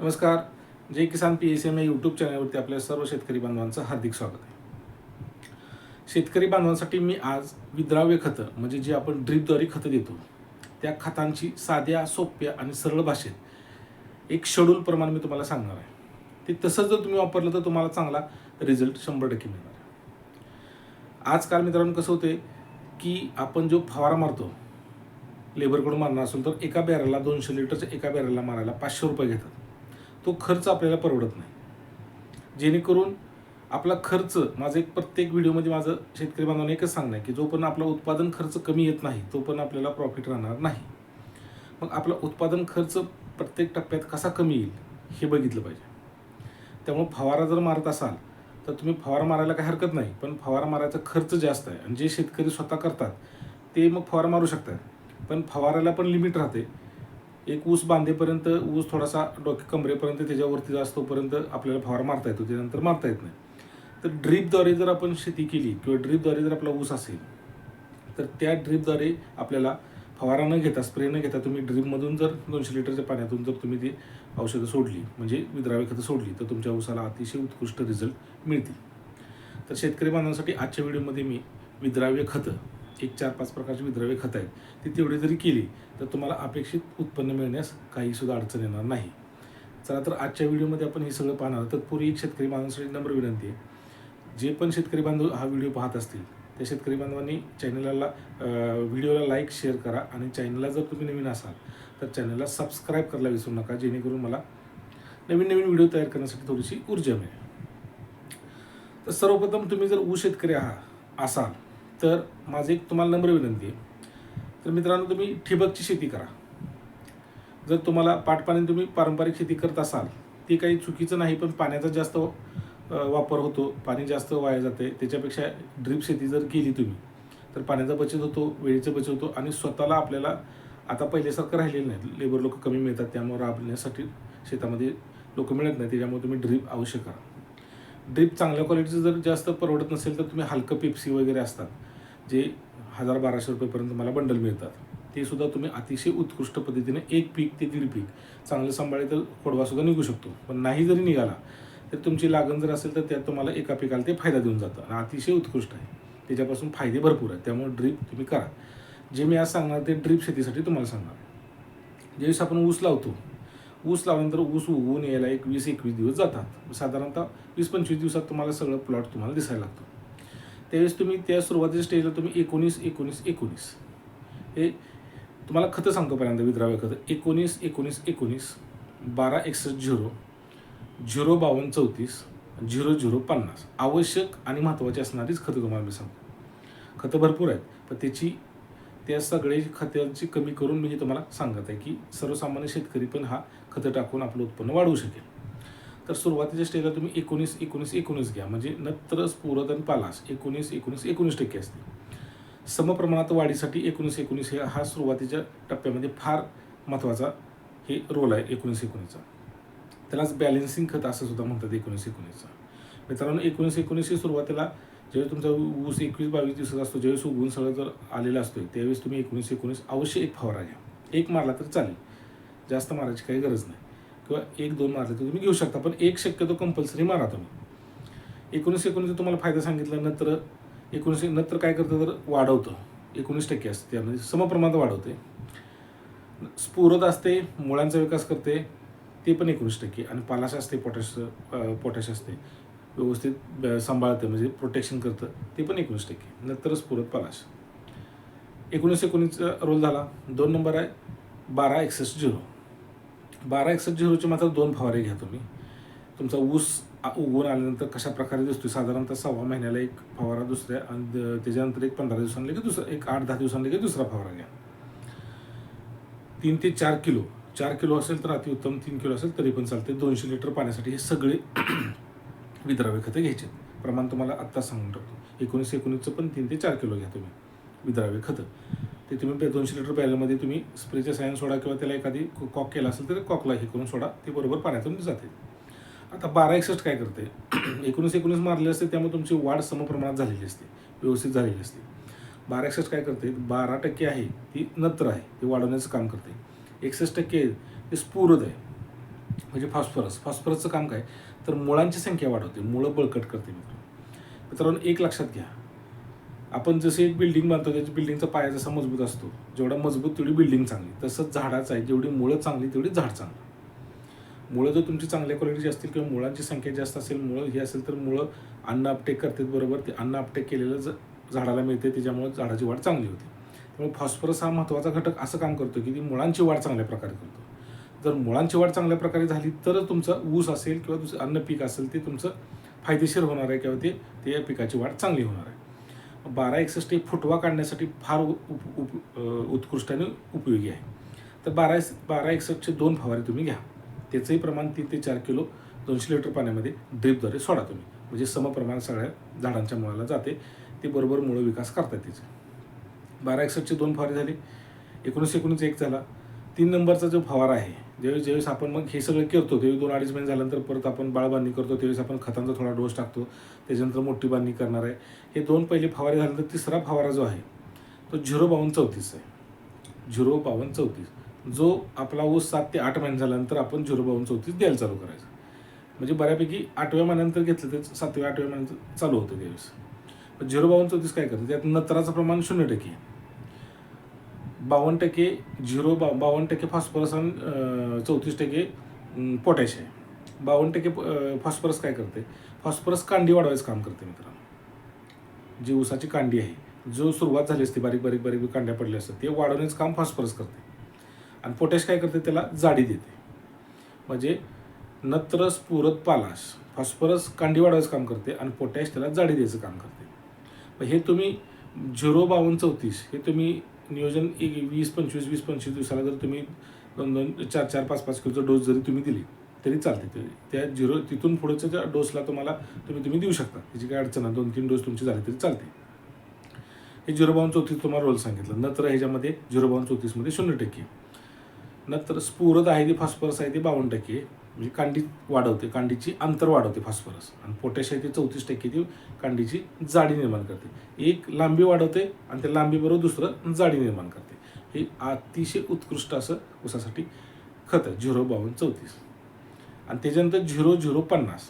नमस्कार. जय किसान पी एस एम या यूट्यूब चॅनलवरती आपल्या सर्व शेतकरी बांधवांचं हार्दिक स्वागत आहे. शेतकरी बांधवांसाठी मी आज विद्राव्य खतं म्हणजे जे आपण ड्रीपद्वारे खतं देतो त्या खतांची साध्या सोप्या आणि सरळ भाषेत एक शेड्यूल प्रमाण मी तुम्हाला सांगणार आहे. ते तसंच जर तुम्ही वापरलं तर तुम्हाला चांगला रिझल्ट शंभर टक्के मिळणार आहे. आजकाल मित्रांनो कसं होते की आपण जो फवारा मारतो लेबरकडून मारणार असेल तर एका बॅरला दोनशे लिटरच्या एका बॅरला मारायला पाचशे रुपये घेतात. तो खर्च आपल्याला परवडत नाही. जेणेकरून आपला खर्च माझं एक प्रत्येक व्हिडिओमध्ये माझं शेतकरी बांधवांना एकच सांगणं आहे की जोपर्यंत आपला उत्पादन खर्च कमी येत नाही तोपर्यंत आपल्याला प्रॉफिट राहणार नाही. मग आपला उत्पादन खर्च प्रत्येक टप्प्यात कसा कमी येईल हे बघितलं पाहिजे. त्यामुळे फवारा जर मारत असाल तर तुम्ही फवारा मारायला काही हरकत नाही पण फवारा मारायचा खर्च जास्त आहे. आणि जे शेतकरी स्वतः करतात ते मग फवारा मारू शकतात. पण फवाराला पण लिमिट राहते. एक ऊस बांधेपर्यंत ऊस थोडासा डोके कमरेपर्यंत त्याच्यावरती जास्त तोपर्यंत आपल्याला फवारा मारता येतो त्यानंतर मारता येत नाही. तर ड्रीपद्वारे जर आपण शेती केली किंवा ड्रीपद्वारे जर आपला ऊस असेल तर त्या ड्रीपद्वारे आपल्याला फवारा न घेता स्प्रे न घेता तुम्ही ड्रीपमधून जर दोनशे लिटरच्या पाण्यातून जर तुम्ही ती औषधं सोडली म्हणजे विद्राव्य खतं सोडली तर तुमच्या ऊसाला अतिशय उत्कृष्ट रिझल्ट मिळतील. तर शेतकरी बांधवांसाठी आजच्या व्हिडिओमध्ये मी विद्राव्य खतं एक चार पाच प्रकारची विद्रव्य खतं आहेत. ती तेवढी जरी केली तर तुम्हाला अपेक्षित उत्पन्न मिळण्यास काहीसुद्धा अडचण येणार नाही. चला तर आजच्या व्हिडिओमध्ये आपण हे सगळं पाहणार तर तत्पूर्वी एक शेतकरी बांधवांसाठी नम्र विनंती आहे. जे पण शेतकरी बांधव हा व्हिडिओ पाहत असतील त्या शेतकरी बांधवांनी चॅनलला व्हिडिओला लाईक शेअर करा आणि चॅनलला जर तुम्ही नवीन असाल तर चॅनलला सबस्क्राईब करायला विसरू नका जेणेकरून मला नवीन नवीन व्हिडिओ तयार करण्यासाठी थोडीशी ऊर्जा मिळेल. तर सर्वप्रथम तुम्ही जर ऊस शेतकरी आहात असाल तर माझी एक तुम्हाला नम्र विनंती आहे. तर मित्रांनो तुम्ही ठिबकची शेती करा. जर तुम्हाला पाटपाणी तुम्ही पारंपरिक शेती करत असाल ती काही चुकीचं नाही पण पाण्याचा जास्त वापर होतो पाणी जास्त वाया जाते त्याच्यापेक्षा ड्रीप शेती जर केली तुम्ही तर पाण्याचा बचत होतो वेळेचा बचत होतो आणि स्वतःला आपल्याला आता पहिल्यासारखं राहिलेलं नाही. लेबर लोक कमी मिळतात त्यामुळे राबण्यासाठी शेतामध्ये लोक मिळत नाही त्याच्यामुळे तुम्ही ड्रीप अवश्य करा. ड्रीप चांगल्या क्वालिटीचं जर जास्त परवडत नसेल तर तुम्ही हलकं पेप्सी वगैरे असतात. जे हजार बाराशे रुपयेपर्यंत तुम्हाला बंडल मिळतात ते सुद्धा तुम्ही अतिशय उत्कृष्ट पद्धतीने एक पीक ते दीड पीक चांगलं सांभाळले तर खोडवासुद्धा निघू शकतो. पण नाही जरी निघाला तर तुमची लागण जर असेल तर त्यात तुम्हाला एका पिकाला ते फायदा देऊन जातं आणि अतिशय उत्कृष्ट आहे. त्याच्यापासून फायदे भरपूर आहेत. त्यामुळे ड्रीप तुम्ही करा. जे मी आज सांगणार ते ड्रीप शेतीसाठी तुम्हाला सांगणार ज्यावेळेस आपण ऊस लावतो ऊस लावल्यानंतर ऊस उगवून यायला एक वीस एकवीस दिवस जातात. साधारणतः वीस पंचवीस दिवसात तुम्हाला सगळं प्लॉट तुम्हाला दिसायला लागतो. त्यावेळेस तुम्ही त्या सुरुवातीच्या स्टेजला तुम्ही एकोणीस एकोणीस एकोणीस. हे तुम्हाला खतं सांगतो पहिल्यांदा विद्राव्य खतं. एकोणीस एकोणीस एकोणीस बारा एकसष्ट झिरो झिरो बावन्न चौतीस झिरो झिरो पन्नास. आवश्यक आणि महत्त्वाची असणारीच खतं तुम्हाला मी सांगतो. खतं भरपूर आहेत पण त्याची त्या सगळे खतांची कमी करून मी हे तुम्हाला सांगत आहे की सर्वसामान्य शेतकरी पण हा खतं टाकून आपलं उत्पन्न वाढवू शकेल. तर सुरुवातीच्या स्टेजला तुम्ही एकोणीस एकोणीस एकोणीस घ्या. म्हणजे नत्र स्फुरद आणि पालास. एकोणीस एकोणीस एकोणीस टक्के असतील. समप्रमाणात वाढीसाठी एकोणीस एकोणीस हे हा सुरुवातीच्या टप्प्यामध्ये फार महत्त्वाचा हे रोल आहे एकोणीस एकोणीसचा. त्यालाच बॅलेन्सिंग खत असं सुद्धा म्हणतात एकोणीस एकोणीसचा. मित्रांनो एकोणीस एकोणीस ही सुरुवातीला ज्यावेळी तुमचा ऊस एकवीस बावीस दिवसाचा असतो ज्यावेळेस उगवून सगळं जर आलेलं असतो त्यावेळेस तुम्ही एकोणीस एकोणीस अवश्य एक फवारा घ्या. एक मारला तर चालेल. जास्त मारायची काही गरज नाही. किंवा एक दोन मारले तर तुम्ही घेऊ शकता पण एक शक्यतो कंपल्सरी मारा तुम्ही. एकोणीस एकोणीस तुम्हाला फायदा सांगितला नंतर एकोणीस नंतर काय करतं तर वाढवतं. एकोणीस टक्के असते त्यामध्ये समप्रमाणात वाढवते. स्फुरद असते मुळांचा विकास करते ते पण एकोणीस टक्के. आणि पालाश असते पोटॅश पोटॅश असते. व्यवस्थित सांभाळतं सांभाळते म्हणजे प्रोटेक्शन करतं ते पण एकोणीस टक्के. नंतर स्फुरद पालाश. एकोणीस एकोणीसचा रोल झाला. दोन नंबर आहे बारा एकसष्ट झिरो. बारा एकसष्ट झिरोचे मात्र दोन फवारे घ्या तुम्ही. तुमचा ऊस आ- उगवून आल्यानंतर कशा प्रकारे दिसतो साधारणतः सव्वा महिन्याला एक फवारा दुसऱ्या आणि त्याच्यानंतर एक पंधरा दिवसांनी लगेच दुसरा एक आठ दहा दिवसांनी लगेच दुसरा फवारा घ्या. तीन ते चार किलो. चार किलो असेल तर अतिउत्तम तीन किलो असेल तरी पण चालते दोनशे लिटर पाण्यासाठी हे सगळे विद्राव्य खतं घ्यायचे प्रमाण तुम्हाला आत्ता सांगून टाकतो. एकोणीस एकोणीसचं पण तीन ते चार किलो घ्या तुम्ही. विद्राव्य खतं. ते तुम्ही दोनशे लिटर बॅलमध्ये तुम्ही स्प्रेच्या सायन सोडा किंवा त्याला एखादी कॉक केला असेल तर कॉकला हे करून सोडा ते बरोबर पाण्यातून जाते. आता बारा एकसष्ट काय करते? एकोणीस एकोणीस मारले असते त्यामुळे तुमची वाढ समप्रमाणात झालेली असते व्यवस्थित झालेली असते. बारा एकसष्ट काय करते? बारा टक्के आहे ती नत्र आहे ती वाढवण्याचं काम करते. एकसष्ट टक्के ते स्फुरद आहे म्हणजे फॉस्फरस. फॉस्फरसचं काम काय? तर मुळांची संख्या वाढवते मुळं बळकट करते मित्रांनो. मित्रांनो एक लक्षात घ्या. आपण जसे एक बिल्डिंग बांधतो त्याची बिल्डिंगचा पाया जसा मजबूत असतो. जेवढा मजबूत तेवढी बिल्डिंग चांगली. तसंच झाडाचं आहे. जेवढी मुळं चांगली तेवढी झाड चांगलं. मुळं जर तुमची चांगल्या क्वालिटीची असतील किंवा मुळांची संख्या जास्त असेल मुळं ही असेल तर मुळं अन्न अपटेक करतात बरोबर. ते अन्न अपटेक केलेलं ज झाडाला मिळते. त्याच्यामुळे झाडाची वाढ चांगली होते. त्यामुळे फॉस्फरस हा महत्त्वाचा घटक असं काम करतो की ती मुळांची वाढ चांगल्या प्रकारे करतो. जर मुळांची वाढ चांगल्या प्रकारे झाली तरच तुमचं ऊस असेल किंवा तुमचं अन्न पीक असेल ते तुमचं फायदेशीर होणार आहे किंवा ते ते पिकाची वाढ चांगली होणार आहे. बारा एकसष्ट एक फुटवा काढण्यासाठी फार उप उप उत्कृष्ट आणि उपयोगी आहे. तर बारा बारा एकसष्टचे दोन फवारे तुम्ही घ्या. त्याचंही प्रमाण तीन ते चार किलो दोनशे लिटर पाण्यामध्ये ड्रीपद्वारे सोडा तुम्ही. म्हणजे समप्रमाण सगळ्या झाडांच्या मुळाला जाते. ते बरोबर मुळं विकास करतात त्याचे. बारा एकसष्टचे दोन फवारे झाले. एकोणीस एकोणीस एक झाला. तीन नंबरचा जो फवारा आहे ज्यावेळेस ज्यावेळेस आपण मग हे सगळं करतो त्यावेळी दोन अडीच महिने झाल्यानंतर परत आपण बाळबांधणी करतो त्यावेळेस आपण खतांचा थोडा डोस टाकतो त्याच्यानंतर मोठी बांधणी करणार आहे. हे दोन पहिले फवारे झाल्यानंतर तिसरा फवारा जो आहे तो झिरो बावन्न चौतीस आहे. झिरो बावन्न चौतीस. जो आपला ऊस सात ते आठ महिने झाल्यानंतर आपण झिरो बावन्न चौतीस द्यायला चालू करायचं. म्हणजे बऱ्यापैकी आठव्या महिन्यानंतर घेतलं तर सातव्या आठव्या महिन्यानंतर चालू होतं त्यावेळेस. झिरो बावन्न चौतीस काय करतं? त्यात नत्राचं प्रमाण शून्य टक्के आहे. बावन्न टक्के झिरो बा बावन्न टक्के फॉस्फरस आणि चौतीस टक्के पोटॅश आहे. बावन्न टक्के फॉस्फरस काय करते? फॉस्फरस कांडी वाढवायचं काम करते मित्रांनो. जी ऊसाची कांडी आहे जो सुरुवात झाली असते बारीक बारीक बारीक कांड्या पडल्या असतात ते वाढवण्याचं काम फॉस्फरस करते. आणि पोटॅश काय करते? त्याला जाडी देते. म्हणजे नत्र स्फुरत पालाश फॉस्फरस कांडी वाढवायचं काम करते आणि पोटॅश त्याला जाडी द्यायचं काम करते. मग हे तुम्ही झिरो बावन्न चौतीस हे तुम्ही नियोजन एक वीस पंचवीस वीस पंचवीस दिवसाला जर तुम्ही दोन दोन चार चार पाच पाच किलोचा डोस जरी तुम्ही दिली तरी चालते तरी त्या झिरो तिथून पुढच्या त्या डोसला तुम्हाला तुम्ही तुम्ही देऊ शकता. त्याची काय अडचण आहे दोन तीन डोस तुमचे झाले तरी चालते हे झिरो बावन चौतीस तुम्हाला रोल सांगितलं. नंतर ह्याच्यामध्ये झिरो बावन चौतीसमध्ये शून्य टक्के. नंतर स्फुरद आहे ती फॉस्फरस आहे ती बावन्न टक्के. म्हणजे कांडी वाढवते कांडीची अंतर वाढवते फॉस्फरस आणि पोटॅश आहे ती चौतीस टक्के ती कांडीची जाडी निर्माण करते. एक लांबी वाढवते आणि त्या लांबीबरोबर दुसरं जाडी निर्माण करते. हे अतिशय उत्कृष्ट असं ऊसासाठी खत आहे झिरो बावन्न चौतीस. आणि त्याच्यानंतर झिरो झिरो पन्नास.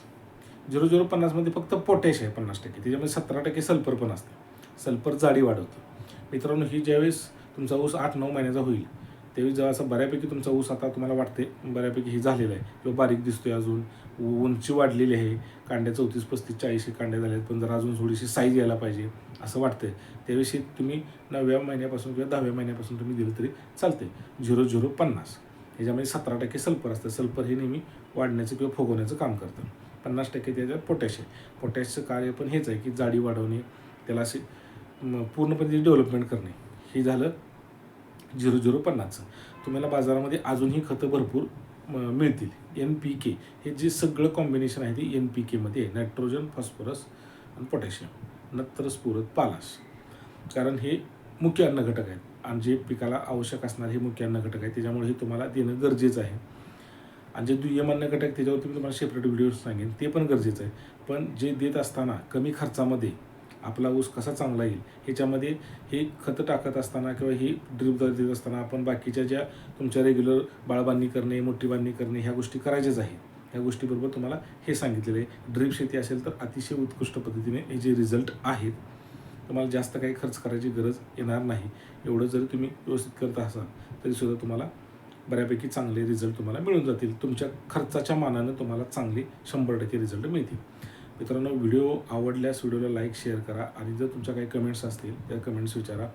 झिरो झिरो पन्नासमध्ये फक्त पोटॅश आहे पन्नास टक्के. त्याच्यामध्ये सतरा टक्के सल्फर पण असते. सल्फर जाडी वाढवते. मित्रांनो ही ज्यावेळेस तुमचा ऊस आठ नऊ महिन्याचा होईल त्यावेळी जेव्हा असं बऱ्यापैकी तुमचा ऊस आता तुम्हाला वाटते बऱ्यापैकी हे झालेलं आहे. किंवा बारीक दिसतोय अजून. उंची वाढलेली आहे. कांड्या चौतीस पस्तीस चाळीस कांड्या झाल्या आहेत पण जर अजून थोडीशी साईज यायला पाहिजे असं वाटतंय. त्याविषयी तुम्ही नवव्या महिन्यापासून किंवा दहाव्या महिन्यापासून तुम्ही दिलं तरी चालते झिरो झिरो पन्नास. ह्याच्यामध्ये सतरा टक्के सल्फर असतं. सल्फर हे नेहमी वाढण्याचं किंवा फुगवण्याचं काम करतं. पन्नास टक्के त्याच्यात पोटॅश आहे. पोटॅशचं कार्य पण हेच आहे की जाडी वाढवणे त्याला असे पूर्णपणे डेव्हलपमेंट करणे. हे झालं झिरो झिरो पन्नासचं तुम्हाला बाजारामध्ये अजूनही खतं भरपूर म, मिळतील. एन पी के हे जे सगळं कॉम्बिनेशन आहे ते एन पी केमध्ये आहे. नायट्रोजन फॉस्फरस आणि पोटॅशियम नत्र स्फुरत पालाश कारण हे मुख्य अन्न घटक आहेत. आणि जे पिकाला आवश्यक असणारे हे मुख्य अन्न घटक आहेत. त्याच्यामुळे हे तुम्हाला देणं गरजेचं आहे. आणि जे दुय्यम अन्न घटक त्याच्यावरती मी तुम्हाला सेपरेट व्हिडिओ सांगेन. ते पण गरजेचं आहे. पण जे देत असताना कमी खर्चामध्ये आपला ऊस कसा चांगला येईल ह्याच्यामध्ये हे खतं टाकत असताना किंवा ही ड्रिपद्वारे देत असताना आपण बाकीच्या ज्या तुमच्या रेग्युलर बाळबांधणी करणे मोठी बांधणी करणे ह्या गोष्टी करायच्याच आहेत. ह्या गोष्टीबरोबर तुम्हाला हे सांगितलेलं आहे. ड्रीप शेती असेल तर अतिशय उत्कृष्ट पद्धतीने हे जे रिझल्ट आहेत तुम्हाला जास्त काही खर्च करायची गरज येणार नाही. एवढं जरी तुम्ही व्यवस्थित करत असाल तरीसुद्धा तुम्हाला बऱ्यापैकी चांगले रिझल्ट तुम्हाला मिळून जातील. तुमच्या खर्चाच्या मानानं तुम्हाला चांगले शंभर टक्के रिझल्ट मिळतील. मित्रांनो व्हिडिओ आवडल्यास व्हिडिओला लाईक शेअर करा आणि जर तुमच्या काही कमेंट्स असतील त्या कमेंट्स विचारा.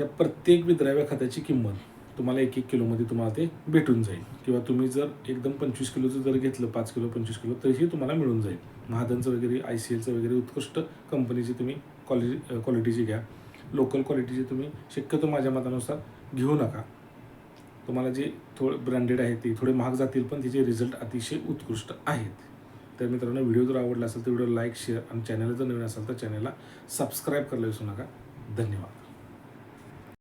या प्रत्येक विद्राव्या खताची किंमत तुम्हाला एक एक किलोमध्ये तुम्हाला ते भेटून जाईल. किंवा तुम्ही जर एकदम पंचवीस किलोचं जर घेतलं पाच किलो पंचवीस किलो तरीही तुम्हाला मिळून जाईल. महादनचं वगैरे आय सी एलचं वगैरे उत्कृष्ट कंपनीची तुम्ही क्वालिटी क्वालिटीची घ्या. लोकल क्वालिटीची तुम्ही शक्यतो माझ्या मतानुसार घेऊ नका. तुम्हाला जे थोडे ब्रँडेड आहे ते थोडे महाग जातील पण तिचे रिझल्ट अतिशय उत्कृष्ट आहेत. तर मित्रांनो व्हिडिओ जर आवडला असेल तर व्हिडिओ लाईक शेअर आणि चॅनल जर नवीन असेल तर चॅनलला सबस्क्राईब करायला विसरू नका. धन्यवाद.